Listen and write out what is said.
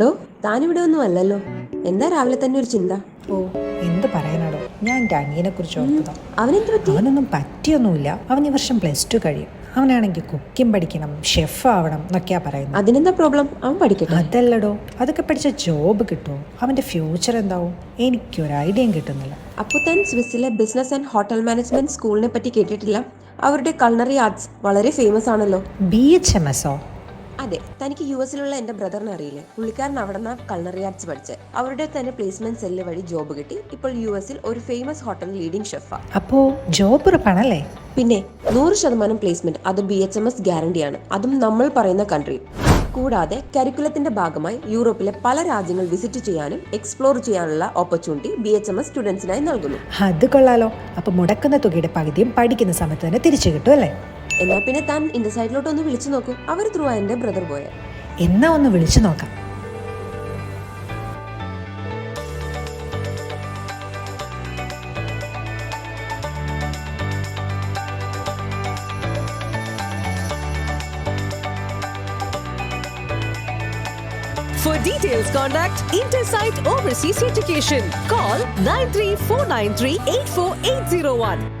ഡോ താനിവിടെ ഒന്നും അല്ലല്ലോ. എന്താ രാവിലെ തന്നെ ഒരു ചിന്ത? ഓ എന്ത് പറയാനാടോ? ഞാൻ എന്റെ അനിയനെ കുറിച്ച് ഓർത്തതാ. അവനെന്ത് പറ്റി? അവനൊന്നും പറ്റിയൊന്നുമില്ല. അവൻ ഈ വർഷം പ്ലസ് ടു കഴിയും. അവനാണെങ്കിൽ കുക്കിംഗ് പഠിക്കണം ഷെഫ് ആവണം എന്നൊക്കെയാ പറയുന്നത്. അതിനെന്താ പ്രോബ്ലം അവൻ പഠിക്കട്ടെ. അതല്ലടോ അതൊക്കെ പഠിച്ച ജോബ് കിട്ടുമോ അവന്റെ ഫ്യൂച്ചർ എന്താവും? എനിക്കൊരു ഐഡിയയും കിട്ടുന്നില്ല. അപ്പോൾ താൻ സ്വിസ്സിലെ ബിസിനസ് ആൻഡ് ഹോട്ടൽ മാനേജ്മെന്റ് സ്കൂളിനെ പറ്റി കേട്ടിട്ടില്ല? അവരുടെ കൾണറി ആർട്സ് വളരെ ഫേമസ് ആണല്ലോ. ബി എച്ച് എം എസോ അതെ തനിക്ക് യു എസിലുള്ള എന്റെ ബ്രദറിനെ അറിയില്ലേ? പുള്ളിക്കാരൻ അവിടെ നിന്ന് കൾണറി ആർട്സ് പഠിച്ച്. അവരുടെ തന്നെ പ്ലേസ്മെന്റ് സെല്ല് വഴി ജോബ് കിട്ടി. ഇപ്പോൾ യു എസിൽ ഒരു ഫേമസ് ഹോട്ടൽ ലീഡിംഗ് ഷെഫാ അപ്പോ ജോബ് ഉറപ്പാണല്ലേ? പിന്നെ നൂറ് ശതമാനം പ്ലേസ്മെന്റ് അത് ബി എച്ച് എം എസ് ഗ്യാരണ്ടിയാണ് അതും നമ്മൾ പറയുന്ന കൺട്രി കൂടാതെ കരിക്കുലത്തിന്റെ ഭാഗമായി യൂറോപ്പിലെ പല രാജ്യങ്ങൾ വിസിറ്റ് ചെയ്യാനും എക്സ്പ്ലോർ ചെയ്യാനുള്ള opportunity B H M S സ്റ്റുഡൻസിനായി നൽകുന്നു. അത് കൊള്ളാലോ. അപ്പൊ മുടക്കുന്ന തുകയുടെ പകുതിയും പഠിക്കുന്ന സമയത്ത് തന്നെ തിരിച്ചു കിട്ടും അല്ലേ? എന്നാ പിന്നെ താൻ ഇന്ന സൈഡിലോട്ട് ഒന്ന് വിളിച്ചു നോക്കൂ. അവർ ത്രൂ എന്റെ ബ്രദർ പോയ എന്നാ ഒന്ന് വിളിച്ചു നോക്കാം. For details, contact Intersight Overseas Education. Call 93493 84801.